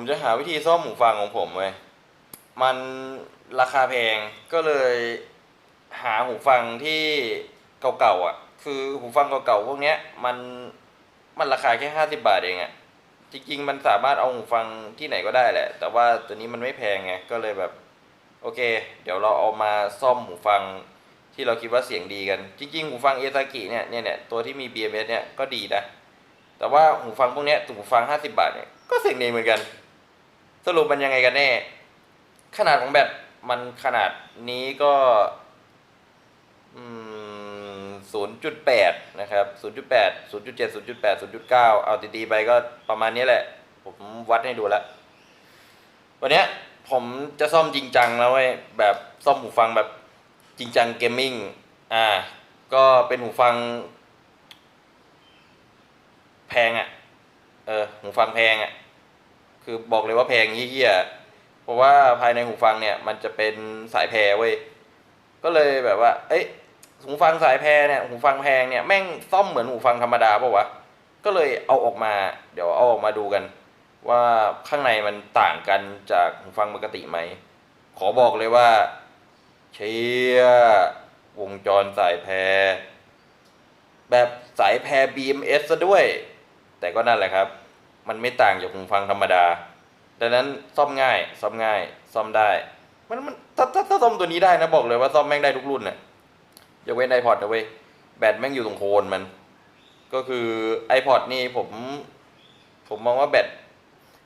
ผมจะหาวิธีซ่อมหูฟังของผมเว้ยมันราคาแพงก็เลยหาหูฟังที่เก่าๆอะ คือหูฟังเก่าๆพวกเนี้ย มันมันราคาแค่ห้าสิบาทเองอะจริงๆมันสามารถเอาหูฟังที่ไหนก็ได้แหละ แต่ว่าตัวนี้มันไม่แพงไงก็เลยแบบ โอเค เดี๋ยวเราเอามาซ่อมหูฟังที่เราคิดว่าเสียงดีกัน จริงๆหูฟังเอซากิเนี่ยเนี่ยเนี่ยตัวที่มี BMS เนี่ยก็ดีนะแต่ว่าหูฟังพวกเนี้ยหูฟังห้าสิบาทเนี่ยก็เสียงดีเหมือนกัน สรุปมันยังไงกันแน่ ขนาดของแบตมันขนาดนี้ก็ศูนย์จุดแปดนะครับศูนย์จุดแปดศูนย์จุดเจ็ดศูนย์จุดแปดศูนย์จุดเก้าเอาตีๆไปก็ประมาณนี้แหละ ผมวัดให้ดูแล้ว วันนี้ผมจะซ่อมจริงจังแล้วเว้ยแบบซ่อมหูฟังแบบจริงจังเกมมิ่งอ่า ก็เป็นหูฟัง แพงอะ่ะ เออ หูฟังแพงอะ่ะ คือบอกเลยว่าแพงเยี่ยๆเพราะว่าภายในหูฟังเนี่ย มันจะเป็นสายแพรเว้ยก็เลยแบบว่า เอ้ยหูฟังสายแพรเนี่ยหูฟังแพงเนี่ยแม่งซ่อมเหมือนหูฟังธรรมดาปะวะก็เลยเอาออกมา เดี๋ยวเอาออกมาดูกัน ว่าข้างในมันต่างกันจากหูฟังปกติไหมขอบอกเลยว่า เชียวงจรสายแพรแบบสายแพร BMS ซะด้วย แต่ก็นั่นแหละครับ มันไม่ต่างจากหูฟังธรรมดา ดังนั้นซ่อมง่าย ซ่อมง่าย ซ่อมได้ มันมันถ้าถ้าถ้าซ่อมตัวนี้ได้นะบอกเลยว่าซ่อมแม่งได้ทุกรุ่นน่ะยกเว้น iPod นะเว้ยแบตแม่งอยู่ตรงโคนมัน ก็คือ iPod นี่ผม ผมมองว่าแบต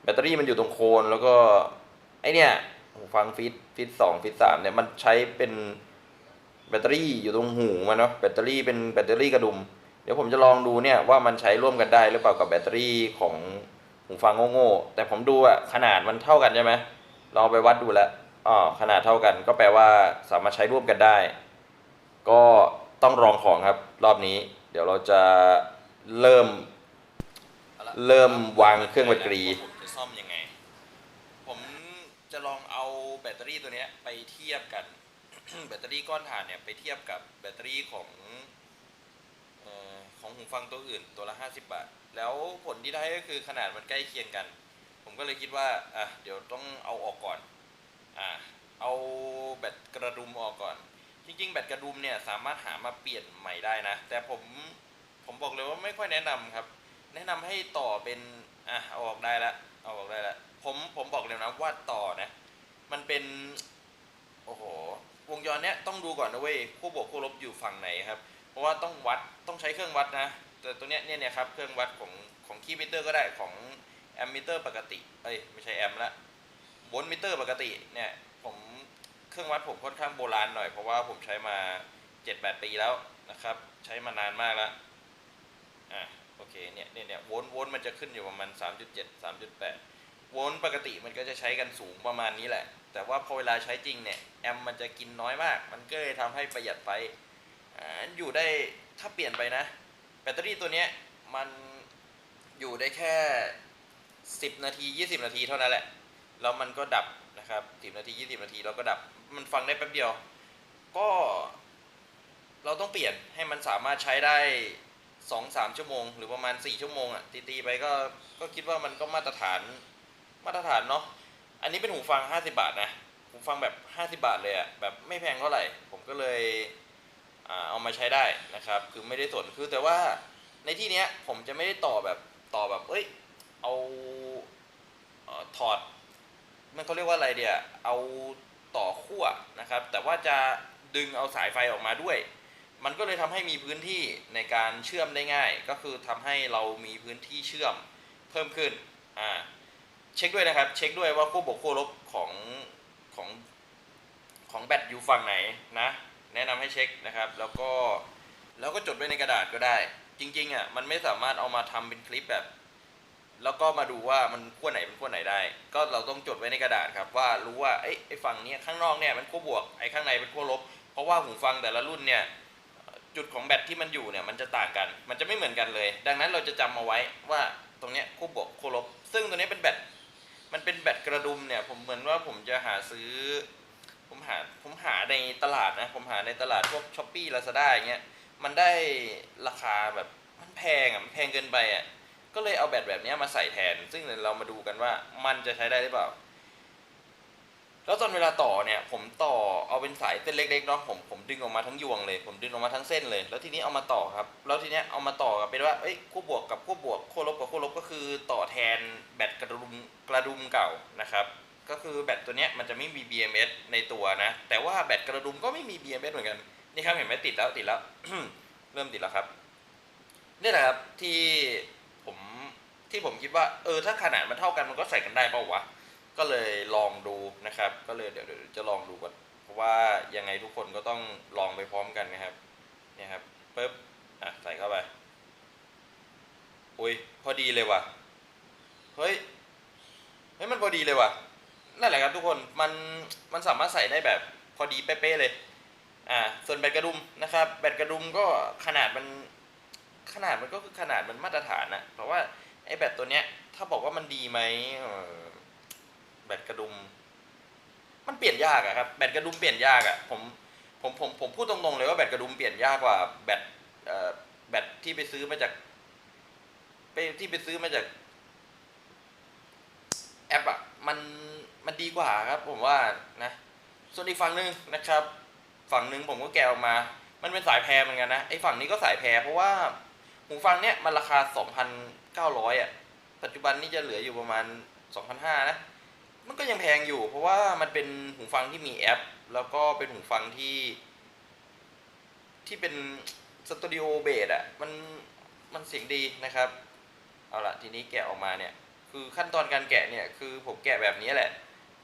แบตเตอรี่มันอยู่ตรงโคนแล้วก็ไอเนี่ยหูฟังฟิตฟิตสองฟิตสามเนี่ยมันใช้เป็นแบตเตอรี่อยู่ตรงหูมันเนาะแบตเตอรี่เป็นแบตเตอรี่กระดุม เดี๋ยวผมจะลองดูเนี่ยว่ามันใช้ร่วมกันได้หรือเปล่ากับแบตเตอรี่ของ หูฟังโง่ๆแต่ผมดูอะขนาดมันเท่ากันใช่ไหมลองไปวัดดูแล้วอ๋อขนาดเท่ากันก็แปลว่าสามารถใช้ร่วมกันได้ ก็ต้องลองของครับ รอบนี้ เดี๋ยวเราจะเริ่ม เริ่มวางเครื่องแบตเตอรี่ผมจะซ่อมยังไง ผมจะลองเอาแบตเตอรี่ตัวเนี้ยไปเทียบกัน แบตเตอรี่ก้อนถ่านเนี่ยไปเทียบกับแบตเตอรี่ของออของหูฟังตัวอื่นตัวละ 50 บาท แล้วผลที่ได้ก็คือขนาดมันใกล้เคียงกัน ผมก็เลยคิดว่าอะเดี๋ยวต้องเอาออกก่อนอะเอาแบตกระดุมออกก่อน จริง ๆ แบตกระดุมเนี่ยสามารถหามาเปลี่ยนใหม่ได้นะ แต่ผมผมบอกเลยว่าไม่ค่อยแนะนำครับ แนะนำให้ต่อเป็นอะเอาออกได้ละเอาออกได้ละผมผมบอกเลยนะว่าต่อนะ มันเป็นโอ้โหวงจรเนี้ยต้องดูก่อนนะเว้ยคู่บวกคู่ลบอยู่ฝั่งไหนครับ เพราะว่าต้องวัดต้องใช้เครื่องวัดนะ ต่ตัวเนี้ยเนี่ยเนี่ยครับเครื่องวัดของของคีย์มิเตอร์ก็ได้ของแอมมิเตอร์ปกติ เอ้ยไม่ใช่แอมละโวลต์มิเตอร์ปกติเนี่ยผมเครื่องวัดผมค่อนข้างโบราณหน่อยเพราะว่าผมใช้มา 7-8 ปีแล้วนะครับ ใช้มานานมากแล้วอะโอเคเนี่ยเนี่ยเนี่ยโวลต์โวลต์มันจะขึ้นอยู่ประมาณ 3.7 3.8 โวลต์ปกติมันก็จะใช้กันสูงประมาณนี้แหละ แต่ว่าพอเวลาใช้จริงเนี่ยแอมมันจะกินน้อยมาก มันก็เลยทำให้ประหยัดไฟอ่าอยู่ได้ถ้าเปลี่ยนไปนะ แบตเตอรี่ตัวเนี้ยมันอยู่ได้แค่ 10 นาที 20 นาทีเท่านั้นแหละ แล้วมันก็ดับนะครับ 10 นาที 20 นาทีแล้วก็ดับ มันฟังได้แป๊บเดียว ก็เราต้องเปลี่ยนให้มันสามารถใช้ได้ 2-3 ชั่วโมง หรือประมาณ 4 ชั่วโมงอะตีๆไปก็ ก็คิดว่ามันก็มาตรฐาน มาตรฐานเนาะ อันนี้เป็นหูฟัง 50 บาทนะ หูฟังแบบ 50 บาทเลยอะแบบไม่แพงเท่าไหร่ ผมก็เลย เอามาใช้ได้นะครับ คือไม่ได้สนคือแต่ว่าในที่เนี้ยผมจะไม่ได้ต่อแบบต่อแบบเอ้ยเอาเออถอดมันเขาเรียกว่าอะไรเดียเอาต่อขั้วนะครับ แต่ว่าจะดึงเอาสายไฟออกมาด้วย มันก็เลยทำให้มีพื้นที่ในการเชื่อมได้ง่าย ก็คือทำให้เรามีพื้นที่เชื่อมเพิ่มขึ้นอ่าเช็คด้วยนะครับ เช็คด้วยว่าคู่บวกคู่ลบของของของแบตอยู่ฝั่งไหนนะ แนะนำให้เช็คนะครับ แล้วก็แล้วก็จดไว้ในกระดาษก็ได้ จริงๆอะมันไม่สามารถเอามาทำเป็นคลิปแบบ แล้วก็มาดูว่ามันขั้วไหนเป็นขั้วไหนได้ ก็เราต้องจดไว้ในกระดาษครับ ว่ารู้ว่าไอ้ไอ้ฝั่งเนี้ยข้างนอกเนี่ยมันขั้วบวกไอ้ข้างในเป็นขั้วลบ เพราะว่าหูฟังแต่ละรุ่นเนี่ยจุดของแบตที่มันอยู่เนี่ยมันจะต่างกัน มันจะไม่เหมือนกันเลย ดังนั้นเราจะจำเอาไว้ว่าตรงเนี้ยขั้วบวกขั้วลบ ซึ่งตัวนี้เป็นแบต มันเป็นแบตกระดุมเนี่ย ผมเหมือนว่าผมจะหาซื้อ ผมหาผมหาในตลาดนะ ผมหาในตลาดพวกช้อปปี้ลาซาด้าอย่างเงี้ยมันได้ราคาแบบมันแพงอะมันแพงเกินไปอะก็เลยเอาแบตแบบเนี้ยมาใส่แทน ซึ่งเรามาดูกันว่ามันจะใช้ได้หรือเปล่า แล้วตอนเวลาต่อเนี่ย ผมต่อเอาเป็นสายเส้นเล็กๆเนาะผมผมดึงออกมาทั้งยวงเลย ผมดึงออกมาทั้งเส้นเลย แล้วทีนี้เอามาต่อครับ แล้วทีเนี้ยเอามาต่อกับเป็นว่าเอ้ยคู่บวกกับคู่บวกคู่ลบกับคู่ลบก็คือต่อแทนแบตกระดุมกระดุมเก่านะครับ ก็คือแบตตัวเนี้ยมันจะไม่มี BMS ในตัวนะ แต่ว่าแบตกระดุมก็ไม่มี BMS เหมือนกัน นี่ครับเห็นไหมติดแล้วติดแล้ว เริ่มติดแล้วครับนี่แหละครับที่ผมที่ผมคิดว่าเออถ้าขนาดมันเท่ากันมันก็ใส่กันได้เปล่าวะ ก็เลยลองดูนะครับ ก็เลยเดี๋ยวจะลองดูก่อนเพราะว่ายังไงทุกคนก็ต้องลองไปพร้อมกันนะครับเนี่ยครับปึ๊บอะใส่เข้าไปอุ้ยพอดีเลยว่ะเฮ้ยเฮ้ยมันพอดีเลยว่ะ นั่นแหละครับทุกคนมันมันสามารถใส่ได้แบบพอดีเป๊ะๆเลยอ่าส่วนแบตกระดุมนะครับ แบตกระดุมก็ขนาดมันขนาดมันก็คือขนาดมันมาตรฐานนะเพราะว่าไอ้แบตตัวเนี้ย ถ้าบอกว่ามันดีไหมแบตกระดุม มันเปลี่ยนยากอะครับแบตกระดุมเปลี่ยนยากอะผมผมผมผมพูดตรงๆเลยว่าแบตกระดุมเปลี่ยนยากกว่าแบตเอ่อแบตที่ไปซื้อมาจากไปที่ไปซื้อมาจากแอปอะมัน มันดีกว่าครับผมว่านะส่วนอีกฝั่งหนึ่งนะครับ ฝั่งหนึ่งผมก็แกะออกมา มันเป็นสายแพรเหมือนกันนะไอ้ฝั่งนี้ก็สายแพรเพราะว่าหูฟังเนี้ยมันราคา 2,900อะปัจจุบันนี่จะเหลืออยู่ประมาณ 2,500นะมันก็ยังแพงอยู่ เพราะว่ามันเป็นหูฟังที่มีแอป แล้วก็เป็นหูฟังที่ ที่เป็นสตูดิโอเบสอะมันมันเสียงดีนะครับ เอาละทีนี้แกะออกมาเนี่ย คือขั้นตอนการแกะเนี่ย คือผมแกะแบบนี้แหละ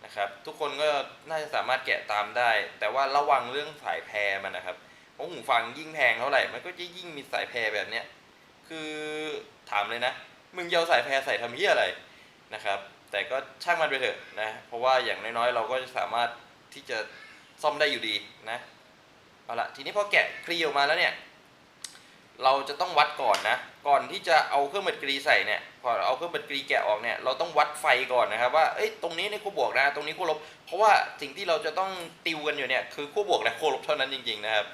นะครับ ทุกคนก็น่าจะสามารถแกะตามได้ แต่ว่าระวังเรื่องสายแพรมันนะครับเพราะหูฟังยิ่งแพงเท่าไหร่มันก็จะยิ่งมีสายแพรแบบเนี้ยคือถามเลยนะ มึงเอาสายแพรใส่ทำเหี้ยอะไรนะครับ แต่ก็ช่างมันไปเถอะนะเพราะว่าอย่างน้อยๆ เราก็จะสามารถที่จะซ่อมได้อยู่ดีนะเอาละทีนี้พอแกะคลีออกมาแล้วเนี่ย เราจะต้องวัดก่อนนะ ก่อนที่จะเอาเครื่องบัดกรีใส่เนี่ย พอเอาเครื่องบัดกรีแกะออกเนี่ยเราต้องวัดไฟก่อนนะครับว่าเอ้ยตรงนี้ในคู่บวกนะตรงนี้คู่ลบ เพราะว่าสิ่งที่เราจะต้องติวกันอยู่เนี่ยคือคู่บวกและคู่ลบเท่านั้นจริงๆนะครับ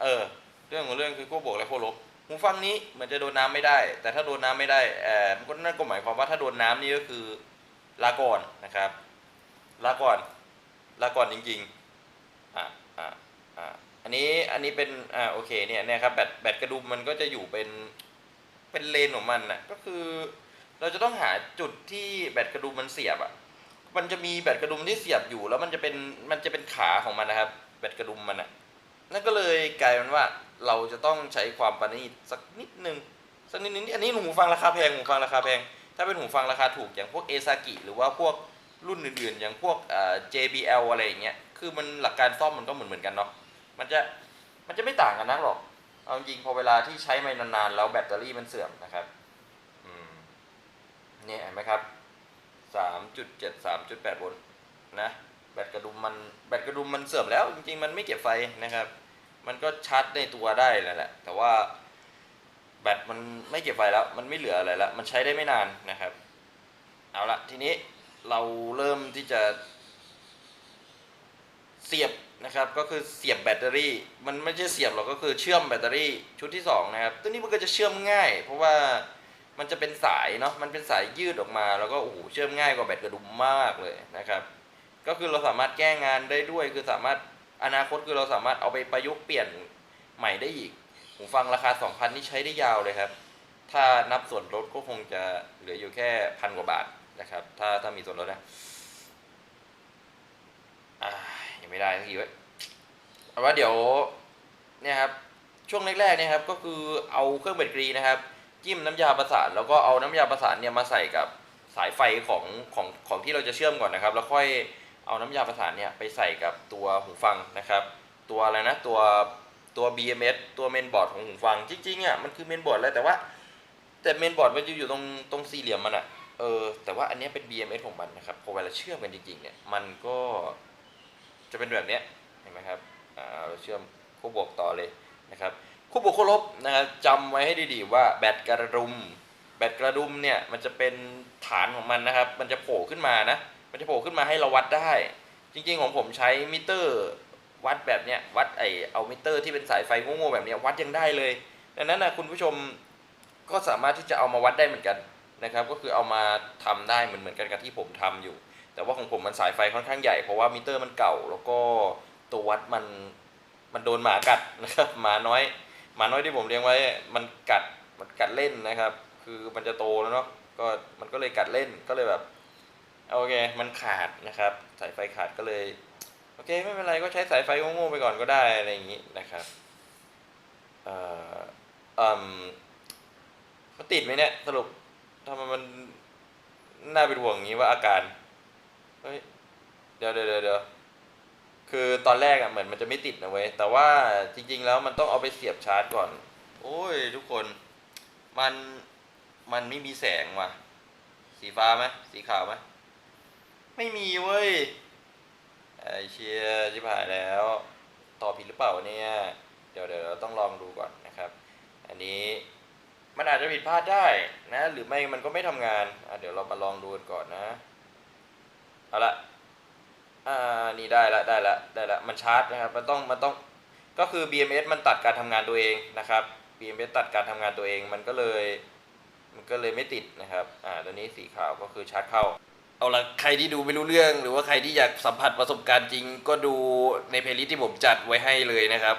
เออเรื่องของเรื่องคือคู่บวกและคู่ลบหูฟังนี้เหมือนจะโดนน้ำไม่ได้ แต่ถ้าโดนน้ำไม่ได้เออมันก็นั่นก็หมายความว่าถ้าโดนน้ำนี่ก็คือลาก่อนนะครับลาก่อนลาก่อนจริงๆอะอะอะอันนี้อันนี้เป็นอ่าโอเคเนี่ยเนี่ยครับแบตแบตกระดุมมันก็จะอยู่เป็น เป็นเลนของมันนะก็คือ เราจะต้องหาจุดที่แบตกระดุมมันเสียบอะมันจะมีแบตกระดุมที่เสียบอยู่ แล้วมันจะเป็นมันจะเป็นขาของมันนะครับ แบตกระดุมมันอะนั่นก็เลยกลายเป็นว่าเราจะต้องใช้ความประณีตสักนิดนึงสักนิดนึงอันนี้หูฟังราคาแพงหูฟังราคาแพง ถ้าเป็นหูฟังราคาถูกอย่างพวกเอซากิหรือว่าพวกรุ่นอื่นๆ อย่างพวกอ่า JBL อะไรอย่างเงี้ยคือมันหลักการซ่อมมันก็เหมือนเหมือนๆกันเนาะมันจะมันจะไม่ต่างกันนักหรอก เอาจริงพอเวลาที่ใช้ไปนานๆแล้วแบตเตอรี่มันเสื่อมนะครับเนี่ยเห็นไหมครับสามจุดเจ็ดสามจุดแปดโวลต์นะแบตกระดุมมันแบตกระดุมมันเสื่อมแล้ว จริงๆ มันไม่เก็บไฟนะครับ มันก็ชาร์จในตัวได้แหละแหละแต่ว่าแบตมันไม่เก็บไฟแล้ว มันไม่เหลืออะไรแล้ว มันใช้ได้ไม่นานนะครับ เอาละทีนี้เราเริ่มที่จะ เสียบนะครับก็คือเสียบแบตเตอรี่ มันไม่ใช่เสียบหรอกก็คือเชื่อมแบตเตอรี่ชุดที่สองนะครับตัวนี้มันก็จะเชื่อมง่าย เพราะว่ามันจะเป็นสายเนาะมันเป็นสายยืดออกมา แล้วก็โอ้โหเชื่อมง่ายกว่าแบตกระดุมมากเลยนะครับ ก็คือเราสามารถแก้งานได้ด้วย คือสามารถอนาคตคือเราสามารถเอาไปประยุกต์เปลี่ยนใหม่ได้อีกหูฟังราคา 2,000 นี่ใช้ได้ยาวเลยครับ ถ้านับส่วนลดก็คงจะเหลืออยู่แค่พันกว่าบาทนะครับ ถ้าถ้ามีส่วนลดนะ ยังไม่ได้สักทีเว้ยเอาว่าเดี๋ยวเนี่ยครับช่วงแรกๆเนี่ยครับก็คือเอาเครื่องเบตกรีนะครับ จิ้มน้ำยาประสานแล้วก็เอาน้ำยาประสานเนี่ยมาใส่กับสายไฟของของของที่เราจะเชื่อมก่อนนะครับ แล้วค่อยเอาน้ำยาประสานเนี่ยไปใส่กับตัวหูฟังนะครับ ตัวอะไรนะตัวตัว BMS ตัวเมนบอร์ดของหูฟังจริงๆอะมันคือเมนบอร์ดเลยแต่ว่า แต่เมนบอร์ดมันจะอยู่ตรงตรงสี่เหลี่ยมมันอะเออแต่ว่าอันนี้เป็น BMS ของมันนะครับพอเวลาเชื่อมกันจริงๆเนี่ยมันก็ จะเป็นแบบนี้เห็นไหมครับเราเชื่อมคู่บวกต่อเลยนะครับคู่บวกคู่ลบนะครับจำไว้ให้ดีๆว่าแบตกระดุม แบตกระดุมเนี่ยมันจะเป็นฐานของมันนะครับ มันจะโผล่ขึ้นมานะมันจะโผล่ขึ้นมาให้เราวัดได้ จริงๆของผมใช้มิเตอร์วัดแบบเนี้ยวัดไอเอามิเตอร์ที่เป็นสายไฟโง่ๆแบบเนี้ยวัดยังได้เลยดังนั้นนะคุณผู้ชมก็สามารถที่จะเอามาวัดได้เหมือนกันนะครับ ก็คือเอามาทำได้เหมือนเหมือนกันกับที่ผมทำอยู่ แต่ว่าของผมมันสายไฟค่อนข้างใหญ่เพราะว่ามิเตอร์มันเก่า แล้วก็ตัววัดมันมันโดนหมากัดนะครับหมาน้อยหมาน้อยที่ผมเลี้ยงไว้ มันกัดมันกัดเล่นนะครับ คือมันจะโตแล้วเนาะก็มันก็เลยกัดเล่นก็เลยแบบโอเคมันขาดนะครับ สายไฟขาดก็เลยโอเคไม่เป็นไรก็ใช้สายไฟโง่ๆไปก่อนก็ได้อะไรอย่างนี้นะครับเอ่ออืมมันติดไหมเนี่ยสรุปทำไมมันน่าเป็นห่วงอย่างนี้ว่าอาการ เฮ้ย เดี๋ยวเดี๋ยวเดี๋ยวคือตอนแรกอะเหมือนมันจะไม่ติดนะเว้ย แต่ว่าจริง ๆ แล้วมันต้องเอาไปเสียบชาร์จก่อน โอ้ย ทุกคน มัน มันไม่มีแสงว่ะ สีฟ้าไหมสีขาวไหมไม่มีเว้ย ไอเชียชิบหายแล้ว ต่อผิดหรือเปล่าเนี่ย เดี๋ยวเดี๋ยวเราต้องลองดูก่อนนะครับ อันนี้มันอาจจะผิดพลาดได้นะ หรือไม่มันก็ไม่ทำงานอะเดี๋ยวเรามาลองดูกันก่อนนะ เอาละอ่านี่ได้ละได้ละได้ละมันชาร์จนะครับมันต้องมันต้องก็คือ BMS มันตัดการทำงานตัวเองนะครับ BMS ตัดการทำงานตัวเองมันก็เลยมันก็เลยไม่ติดนะครับอ่าตัวนี้สีขาวก็คือชาร์จเข้าเอาละใครที่ดูไม่รู้เรื่อง หรือว่าใครที่อยากสัมผัสประสบการณ์จริง ก็ดูในเพลย์ลิสต์ที่ผมจัดไว้ให้เลยนะครับ